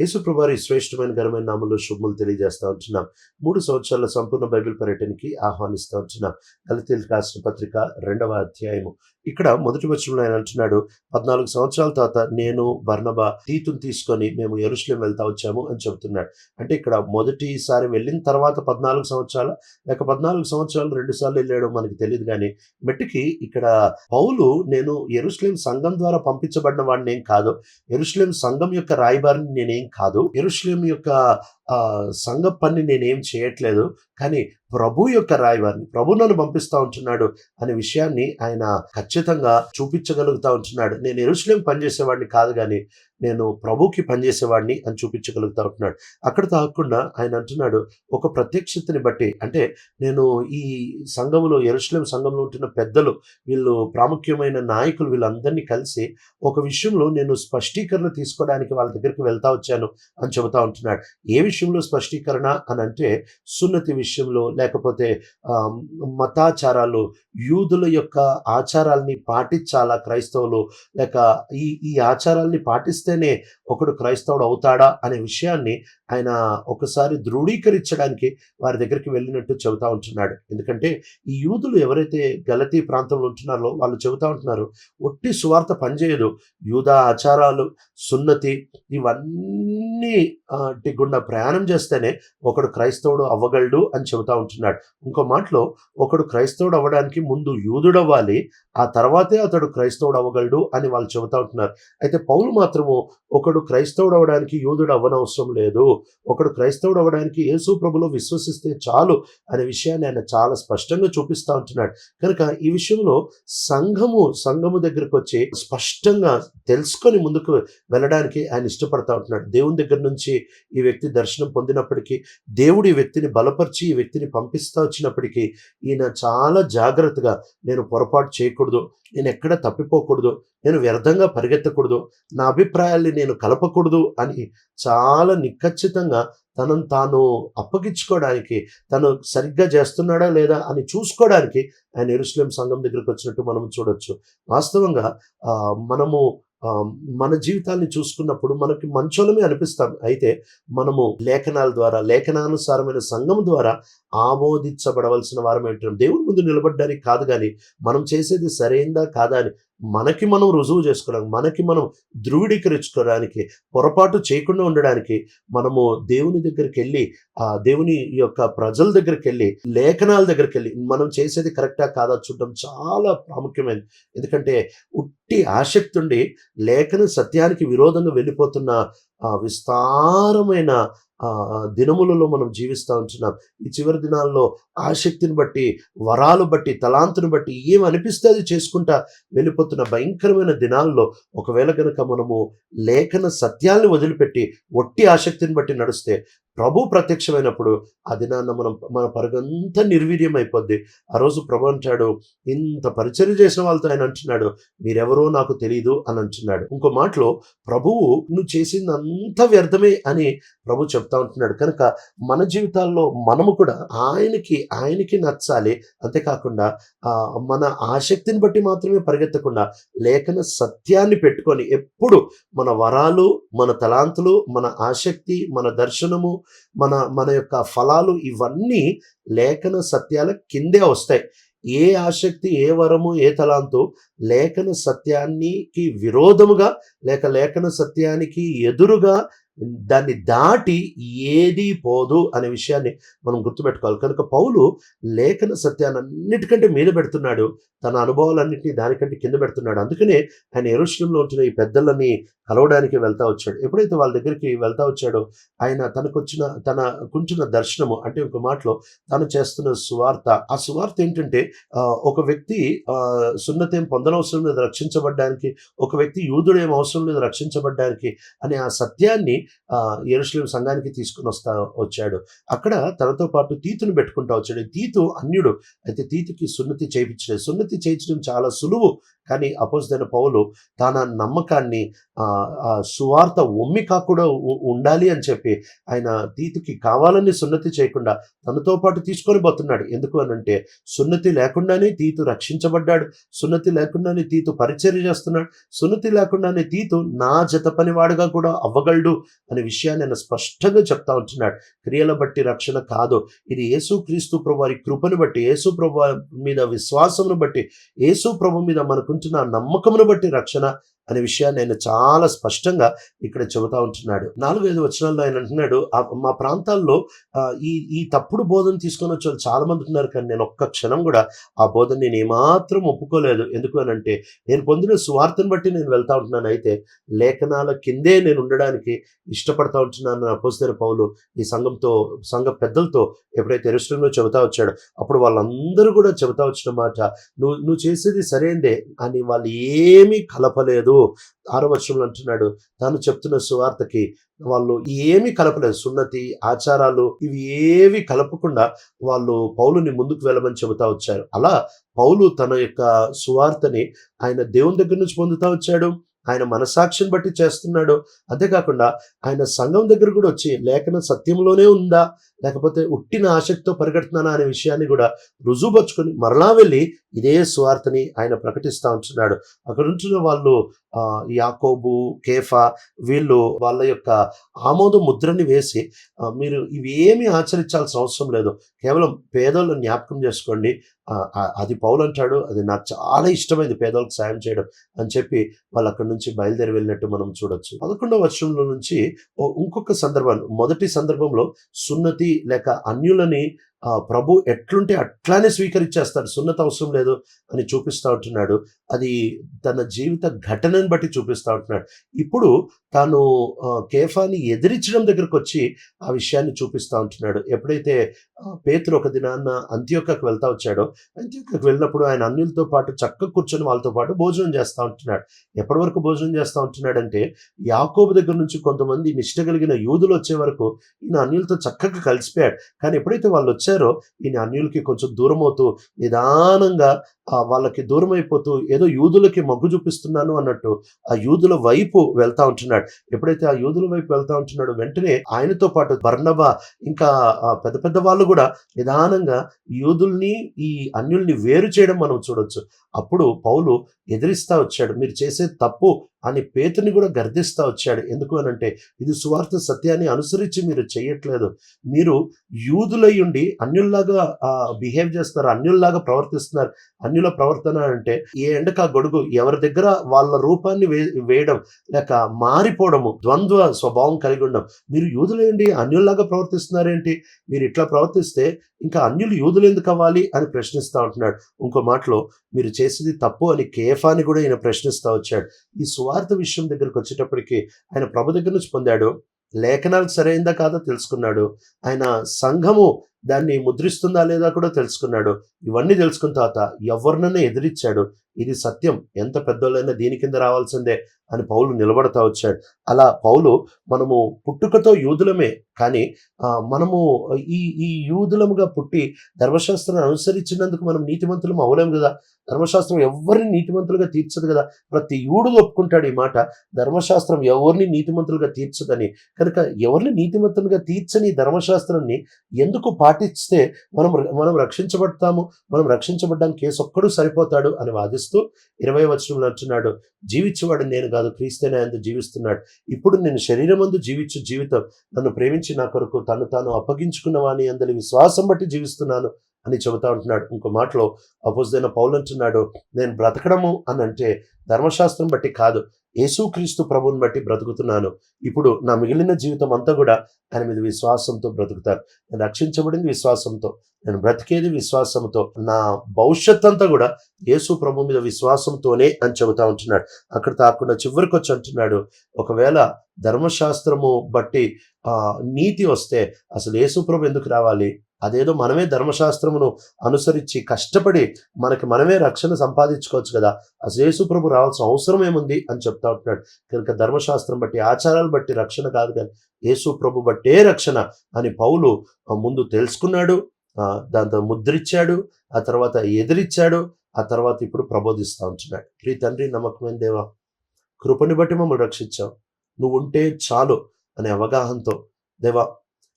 యేసుప్రభారి శ్రేష్టమైన ఘనమైన నామంలో శుభములు తెలియజేస్తా ఉంటున్నాం. మూడు సంవత్సరాల సంపూర్ణ బైబిల్ పర్యటనకి ఆహ్వానిస్తూ ఉంటున్నాం. దళితులకు రాసిన పత్రిక రెండవ అధ్యాయము. ఇక్కడ మొదటి వచనంలో ఆయన అంటున్నాడు పద్నాలుగు సంవత్సరాల తర్వాత నేను బర్నబా తీతుని తీసుకొని మేము ఎరుసలేం వెళ్తా వచ్చాము అని చెబుతున్నాడు. అంటే ఇక్కడ మొదటిసారి వెళ్ళిన తర్వాత పద్నాలుగు సంవత్సరాల లేక పద్నాలుగు సంవత్సరాలు రెండు సార్లు వెళ్ళాడో మనకి తెలియదు కానీ మెట్టికి ఇక్కడ పౌలు నేను ఎరుసలేం సంఘం ద్వారా పంపించబడిన వాడిని ఏం కాదు. ఎరుసలేం సంఘం యొక్క రాయబారిని నేనేం కాదు. ఎరుసలేం యొక్క సంఘ పని నేనేం చేయట్లేదు కానీ ప్రభు యొక్క రాయవారిని ప్రభు నన్ను పంపిస్తా ఉంటున్నాడు అనే విషయాన్ని ఆయన ఖచ్చితంగా చూపించగలుగుతా ఉంటున్నాడు. నేను ఎరుసలేం పనిచేసేవాడిని కాదు కానీ నేను ప్రభుకి పనిచేసేవాడిని అని చూపించగలుగుతా ఉంటున్నాడు అక్కడ తాగకుండా ఆయన అంటున్నాడు ఒక ప్రత్యక్షతని బట్టి అంటే నేను ఈ సంఘములో ఎరుశ్లేం సంఘంలో ఉంటున్న పెద్దలు వీళ్ళు ప్రాముఖ్యమైన నాయకులు వీళ్ళందరినీ కలిసి ఒక విషయంలో నేను స్పష్టీకరణ తీసుకోవడానికి వాళ్ళ దగ్గరికి వెళ్తా వచ్చాను అని చెబుతా ఉంటున్నాడు. ఏ విషయంలో స్పష్టీకరణ అని అంటే సున్నతి విషయంలో లేకపోతే మతాచారాలు యూదుల యొక్క ఆచారాల్ని పాటించాలా క్రైస్తవులు లేక ఈ ఈ ఆచారాల్ని పాటిస్తేనే ఒకడు క్రైస్తవుడు అవుతాడా అనే విషయాన్ని ఆయన ఒకసారి ధృవీకరించడానికి వారి దగ్గరికి వెళ్ళినట్టు చెబుతా ఉంటున్నాడు. ఎందుకంటే ఈ యూదులు ఎవరైతే గలతీ ప్రాంతంలో ఉంటున్నారో వాళ్ళు చెబుతా ఉంటున్నారు ఒట్టి సువార్త పనిచేయదు. యూదా ఆచారాలు సున్నతి ఇవన్నీ గుండా ప్రయాణం చేస్తేనే ఒకడు క్రైస్తవుడు అవ్వగలడు అని చెబుతా ఉంటున్నాడు. ఇంకో మాటలో ఒకడు క్రైస్తవుడు అవ్వడానికి ముందు యూదుడు అవ్వాలి ఆ తర్వాతే అతడు క్రైస్తవుడు అవ్వగలడు అని వాళ్ళు చెబుతా ఉంటున్నారు. అయితే పౌలు మాత్రము ఒకడు క్రైస్తవుడు అవ్వడానికి యూదుడు అవ్వనవసరం లేదు. ఒకడు క్రైస్తవుడు అవ్వడానికి యేసు ప్రభులో విశ్వసిస్తే చాలు అనే విషయాన్ని ఆయన చాలా స్పష్టంగా చూపిస్తా ఉంటున్నాడు. కనుక ఈ విషయంలో సంఘము సంఘము దగ్గరకు వచ్చి స్పష్టంగా తెలుసుకొని ముందుకు వెళ్ళడానికి ఆయన ఇష్టపడతా ఉంటున్నాడు. దేవుని దగ్గర నుంచి ఈ వ్యక్తి దర్శనం పొందినప్పటికీ దేవుడు ఈ వ్యక్తిని బలపరిచి ఈ వ్యక్తిని పంపిస్తా వచ్చినప్పటికీ ఈయన చాలా జాగ్రత్తగా నేను పొరపాటు చేయకూడదు నేను ఎక్కడ తప్పిపోకూడదు నేను వ్యర్థంగా పరిగెత్తకూడదు నా అభిప్రాయం అభిప్రాయాల్ని నేను కలపకూడదు అని చాలా నిఖచ్చితంగా తనను తాను అప్పగించుకోవడానికి తను సరిగ్గా చేస్తున్నాడా లేదా అని చూసుకోవడానికి ఆయన ఎరుసలేం సంఘం దగ్గరికి వచ్చినట్టు మనం చూడొచ్చు. వాస్తవంగా ఆ, మనము మన జీవితాన్ని చూసుకున్నప్పుడు మనకి మంచోళమే అనిపిస్తాం. అయితే మనము లేఖనాల ద్వారా లేఖనానుసారమైన సంఘం ద్వారా ఆమోదించబడవలసిన వారం ఏంటంటే దేవుని ముందు నిలబడడానికి కాదు కానీ మనం చేసేది సరైందా కాదా అని మనకి మనం రుజువు చేసుకోవడానికి మనకి మనం ధృవీకరించుకోవడానికి పొరపాటు చేయకుండా ఉండడానికి మనము దేవుని దగ్గరికి వెళ్ళి ఆ దేవుని యొక్క ప్రజల దగ్గరికి వెళ్ళి లేఖనాల దగ్గరికి వెళ్ళి మనం చేసేది కరెక్టా కాదా చూడడం చాలా ప్రాముఖ్యమైనది. ఎందుకంటే ఉట్టి ఆసక్తి ఉండి లేఖన సత్యానికి విరోధంగా వెళ్ళిపోతున్న ఆ విస్తారమైన ఆ దినములలో మనం జీవిస్తూ ఉంటున్నాం. ఈ చివరి దినాల్లో ఆసక్తిని బట్టి వరాలు బట్టి తలాంతుని బట్టి ఏం అనిపిస్తే అది చేసుకుంటా వెళ్ళిపోతున్న భయంకరమైన దినాల్లో ఒకవేళ కనుక మనము లేఖన సత్యాల్ని వదిలిపెట్టి ఒట్టి ఆసక్తిని బట్టి నడిస్తే ప్రభు ప్రత్యక్షమైనప్పుడు ఆ దినాన్న మనం మన పరుగంతా నిర్వీర్యం అయిపోద్ది ఆ రోజు ప్రభు అంటాడు ఇంత పరిచర్య చేసిన వాళ్ళతో ఆయన అంటున్నాడు మీరెవరో నాకు తెలియదు అని అంటున్నాడు. ఇంకో మాటలో ప్రభువు నువ్వు చేసింది అంత వ్యర్థమే అని ప్రభు చెప్తా ఉంటున్నాడు. కనుక మన జీవితాల్లో మనము కూడా ఆయనకి ఆయనకి నచ్చాలి. అంతేకాకుండా మన ఆసక్తిని బట్టి మాత్రమే పరిగెత్తకుండా లేఖన సత్యాన్ని పెట్టుకొని ఎప్పుడు మన వరాలు మన తలాంతులు మన ఆసక్తి మన దర్శనము మన మన యొక్క ఫలాలు ఇవన్నీ లేఖన సత్యాల కిందే వస్తాయి. ఏ ఆసక్తి ఏ వరము ఏ తలాంతు లేఖన సత్యానికి విరోధముగా లేక లేఖన సత్యానికి ఎదురుగా దాన్ని దాటి ఏది పోదు అనే విషయాన్ని మనం గుర్తుపెట్టుకోవాలి. కనుక పౌలు లేఖన సత్యాన్ని అన్నిటికంటే మీద పెడుతున్నాడు. తన అనుభవాలన్నింటినీ దానికంటే కింద పెడుతున్నాడు. అందుకనే ఆయన ఎరుషంలో ఉంటున్న ఈ పెద్దలని కలవడానికి వెళ్తా వచ్చాడు. ఎప్పుడైతే వాళ్ళ దగ్గరికి వెళ్తా వచ్చాడో ఆయన తనకు వచ్చిన తన కుంచిన దర్శనము అంటే ఒక మాటలో తను చేస్తున్న సువార్త. ఆ సువార్త ఏంటంటే ఒక వ్యక్తి సున్నతేం పొందనవసరం లేదు రక్షించబడ్డానికి. ఒక వ్యక్తి యూదుడేం అవసరం లేదు రక్షించబడ్డానికి అనే ఆ సత్యాన్ని ఎరుశ్లేం సంఘానికి తీసుకుని వస్తా వచ్చాడు. అక్కడ తనతో పాటు తీతును పెట్టుకుంటా వచ్చాడు. తీతు అన్యుడు. అయితే తీతుకి సున్నతి చేయించలేదు. సున్నతి చేయించడం చాలా సులువు. కానీ అపోజిదైన పౌలు తన నమ్మకాన్ని ఆ, సువార్త ఒమ్మి కాకుండా ఉండాలి అని చెప్పి ఆయన తీతుకి కావాలని సున్నతి చేయకుండా తనతో పాటు తీసుకొని పోతున్నాడు. ఎందుకు అని అంటే సున్నతి లేకుండానే తీతు రక్షించబడ్డాడు. సున్నతి లేకుండానే తీతు పరిచర్య చేస్తున్నాడు. సున్నతి లేకుండానే తీతు నా జత పనివాడుగా కూడా అవ్వగలడు. అనే విషయాన్ని ఆయన స్పష్టంగా చెప్తా ఉంటున్నాడు. క్రియల బట్టి రక్షణ కాదు. ఇది యేసు క్రీస్తు ప్రభు వారి కృపను బట్టి యేసు ప్రభు మీద విశ్వాసమును బట్టి యేసు ప్రభు మీద మనకుంటున్న నమ్మకమును బట్టి రక్షణ అనే విషయాన్ని ఆయన చాలా స్పష్టంగా ఇక్కడ చెబుతా ఉంటున్నాడు. నాలుగైదు వచనాల్లో ఆయన అంటున్నాడు మా ప్రాంతాల్లో ఈ ఈ తప్పుడు బోధన తీసుకొని వచ్చే వాళ్ళు చాలా మంది ఉన్నారు కానీ నేను ఒక్క క్షణం కూడా ఆ బోధన నేను ఏమాత్రం ఒప్పుకోలేదు. ఎందుకు అని అంటే నేను పొందిన సువార్తను బట్టి నేను వెళ్తా ఉంటున్నాను. అయితే లేఖనాల కిందే నేను ఉండడానికి ఇష్టపడతా ఉంటున్నాను అపోజిన పౌలు ఈ సంఘంతో సంఘ పెద్దలతో ఎప్పుడైతే ఎరుస్టంలో చెబుతా వచ్చాడో అప్పుడు వాళ్ళందరూ కూడా చెబుతా వచ్చిన మాట నువ్వు నువ్వు చేసేది సరైందే అని వాళ్ళు ఏమీ కలపలేదు. ఆరో వర్షంలో అంటున్నాడు తాను చెప్తున్న సువార్తకి వాళ్ళు ఏమీ కలపలేదు. సున్నతి ఆచారాలు ఇవి ఏవి కలపకుండా వాళ్ళు పౌలుని ముందుకు వెళ్ళమని చెబుతా వచ్చారు. అలా పౌలు తన యొక్క సువార్తని ఆయన దేవుని దగ్గర నుంచి పొందుతా వచ్చాడు. ఆయన మనసాక్షిని బట్టి చేస్తున్నాడు. అంతేకాకుండా ఆయన సంఘం దగ్గర కూడా వచ్చి లేఖన సత్యంలోనే ఉందా? లేకపోతే ఉట్టిన ఆసక్తితో పరిగెడుతున్నానా అనే విషయాన్ని కూడా రుజువుపరుచుకొని మరలా వెళ్ళి ఇదే స్వార్థని ఆయన ప్రకటిస్తూ ఉంటున్నాడు. అక్కడ ఉంటున్న వాళ్ళు యాకోబు కేఫా వీళ్ళు వాళ్ళ యొక్క ఆమోద ముద్రని వేసి మీరు ఇవి ఏమీ ఆచరించాల్సిన అవసరం లేదు. కేవలం పేదోళ్ళని జ్ఞాపకం చేసుకోండి. అది పౌలు అంటాడు. అది నాకు చాలా ఇష్టమైంది పేదోళ్ళకి సాయం చేయడం అని చెప్పి వాళ్ళు అక్కడి నుంచి బయలుదేరి వెళ్ళినట్టు మనం చూడొచ్చు. పదకొండవ వర్షంలో నుంచి ఇంకొక సందర్భాలు. మొదటి సందర్భంలో సున్నతి లేక అన్యులని ప్రభు ఎట్లుంటే అట్లానే స్వీకరించేస్తాడు. సున్నత అవసరం లేదు అని చూపిస్తూ ఉంటున్నాడు. అది తన జీవిత ఘటనను బట్టి చూపిస్తూ ఉంటున్నాడు. ఇప్పుడు తాను కేఫాని ఎదిరించడం దగ్గరకు వచ్చి ఆ విషయాన్ని చూపిస్తూ ఉంటున్నాడు. ఎప్పుడైతే పేతులు పేతురు ఒక దినాన్న అంత్యోకకు వెళ్తా వచ్చాడో అంత్యోకకు వెళ్ళినప్పుడు ఆయన అన్యులతో పాటు చక్క కూర్చొని వాళ్ళతో పాటు భోజనం చేస్తూ ఉంటున్నాడు. ఎప్పటి వరకు భోజనం చేస్తూ ఉంటున్నాడంటే యాకోబు దగ్గర నుంచి కొంతమంది నిష్ట కలిగిన యూదులు వచ్చే వరకు ఈయన అన్యులతో చక్కగా కలిసిపోయాడు. కానీ ఎప్పుడైతే వాళ్ళు వచ్చారు ఈయన అన్యులకి కొంచెం దూరం అవుతూ నిదానంగా వాళ్ళకి దూరం అయిపోతూ ఏదో యూదులకి మొగ్గు చూపిస్తున్నాను అన్నట్టు ఆ యూదుల వైపు వెళ్తా ఉంటున్నాడు. ఎప్పుడైతే ఆ యూదుల వైపు వెళ్తా ఉంటున్నాడో వెంటనే ఆయనతో పాటు బర్నబా ఇంకా పెద్ద పెద్ద వాళ్ళు కూడా నిదానంగా యూదుల్ని ఈ అన్యుల్ని వేరు చేయడం మనం చూడొచ్చు. అప్పుడు పౌలు ఎదిరిస్తా వచ్చాడు. మీరు చేసే తప్పు అని పేతుని కూడా గర్దిస్తా వచ్చాడు. ఎందుకు అనంటే ఇది సువార్త సత్యాన్ని అనుసరించి మీరు చేయట్లేదు. మీరు యూదులయ్యుండి అన్యుల్లాగా బిహేవ్ చేస్తున్నారు అన్యుల్లాగా ప్రవర్తిస్తున్నారు. అన్యుల ప్రవర్తన అంటే ఏ ఎండక గొడుగు ఎవరి దగ్గర వాళ్ళ రూపాన్ని వే వేయడం లేక మారిపోవడము ద్వంద్వ స్వభావం కలిగి ఉండడం. మీరు యూదులేండి అన్యుల్లాగా ప్రవర్తిస్తున్నారేంటి? మీరు ఇట్లా ప్రవర్తిస్తే ఇంకా అన్యులు యూదులు ఎందుకు అవ్వాలి అని ప్రశ్నిస్తూ ఉంటున్నాడు. ఇంకో మాటలో మీరు చేసింది తప్పు అని కేఫాని కూడా ఈయన ప్రశ్నిస్తా వచ్చాడు. ఈ సువార్త విషయం దగ్గరికి వచ్చేటప్పటికి ఆయన ప్రభు దగ్గర నుంచి పొందాడు. లేఖనాలు సరైందా కాదో తెలుసుకున్నాడు. ఆయన సంఘము దాన్ని ముద్రిస్తుందా లేదా కూడా తెలుసుకున్నాడు. ఇవన్నీ తెలుసుకున్న తర్వాత ఎవరినైనా ఎదిరించాడు. ఇది సత్యం. ఎంత పెద్దోళ్ళైనా దీని కింద రావాల్సిందే అని పౌలు నిలబడతా వచ్చాడు. అలా పౌలు మనము పుట్టుకతో యూదులమే కానీ మనము ఈ ఈ యూదులముగా పుట్టి ధర్మశాస్త్రాన్ని అనుసరించినందుకు మనం నీతిమంతులం అవలేము కదా. ధర్మశాస్త్రం ఎవరిని నీతిమంతులుగా తీర్చదు కదా. ప్రతి యూడు ఒప్పుకుంటాడు ఈ మాట. ధర్మశాస్త్రం ఎవరిని నీతిమంతులుగా తీర్చదని. కనుక ఎవరిని నీతిమంతులుగా తీర్చని ధర్మశాస్త్రాన్ని ఎందుకు పాటిస్తే మనం మనం రక్షించబడతాము మనం రక్షించబడ్డానికి కేసు ఒక్కడు సరిపోతాడు అని వాదిస్తూ ఇరవై వచనంలో అంటున్నాడు. జీవించేవాడు నేను కాదు క్రీస్తేనే ఆయన జీవిస్తున్నాడు. ఇప్పుడు నేను శరీరమందు జీవించు జీవితం నన్ను ప్రేమించి నా కొరకు తను తాను అప్పగించుకున్న వాని అందరి విశ్వాసం బట్టి జీవిస్తున్నాను అని చెబుతా ఉంటున్నాడు. ఇంకో మాటలో అపోజిదైన పౌలు అంటున్నాడు నేను బ్రతకడము అని అంటే ధర్మశాస్త్రం బట్టి కాదు యేసుక్రీస్తు ప్రభుని బట్టి బ్రతుకుతున్నాను. ఇప్పుడు నా మిగిలిన జీవితం అంతా కూడా ఆయన మీద విశ్వాసంతో బ్రతుకుతాను నేను రక్షించబడింది విశ్వాసంతో నేను బ్రతికేది విశ్వాసంతో నా భవిష్యత్ అంతా కూడా యేసు ప్రభు మీద విశ్వాసంతోనే అని చెబుతా ఉంటున్నాడు. అక్కడ తాకుండా చివరికి వచ్చి అంటున్నాడు ఒకవేళ ధర్మశాస్త్రము బట్టి నీతి వస్తే అసలు యేసు ప్రభు ఎందుకు రావాలి? అదేదో మనమే ధర్మశాస్త్రమును అనుసరించి కష్టపడి మనకి మనమే రక్షణ సంపాదించుకోవచ్చు కదా. అసలు యేసు ప్రభు రావాల్సిన అవసరం ఏముంది అని చెప్తా ఉంటున్నాడు. కనుక ధర్మశాస్త్రం బట్టి ఆచారాలు బట్టి రక్షణ కాదు కానీ యేసు ప్రభు బట్టే రక్షణ అని పౌలు ముందు తెలుసుకున్నాడు. దాంతో ముద్రిచ్చాడు. ఆ తర్వాత ఎదిరిచ్చాడు. ఆ తర్వాత ఇప్పుడు ప్రబోధిస్తా ఉంటున్నాడు. ప్రీ తండ్రి నమ్మకమైన దేవా కృపని బట్టి మమ్మల్ని రక్షించావు. నువ్వు ఉంటే చాలు అనే అవగాహనతో దేవా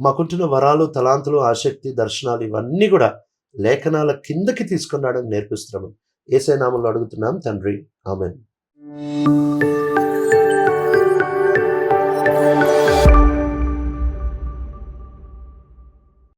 మాకుంటున్న వరాలు తలాంతులు ఆసక్తి దర్శనాలు ఇవన్నీ కూడా లేఖనాల కిందకి తీసుకున్నాడని నేర్పిస్తున్నాము. ఏసైనామంలో అడుగుతున్నాం తండ్రి. ఆమెన్.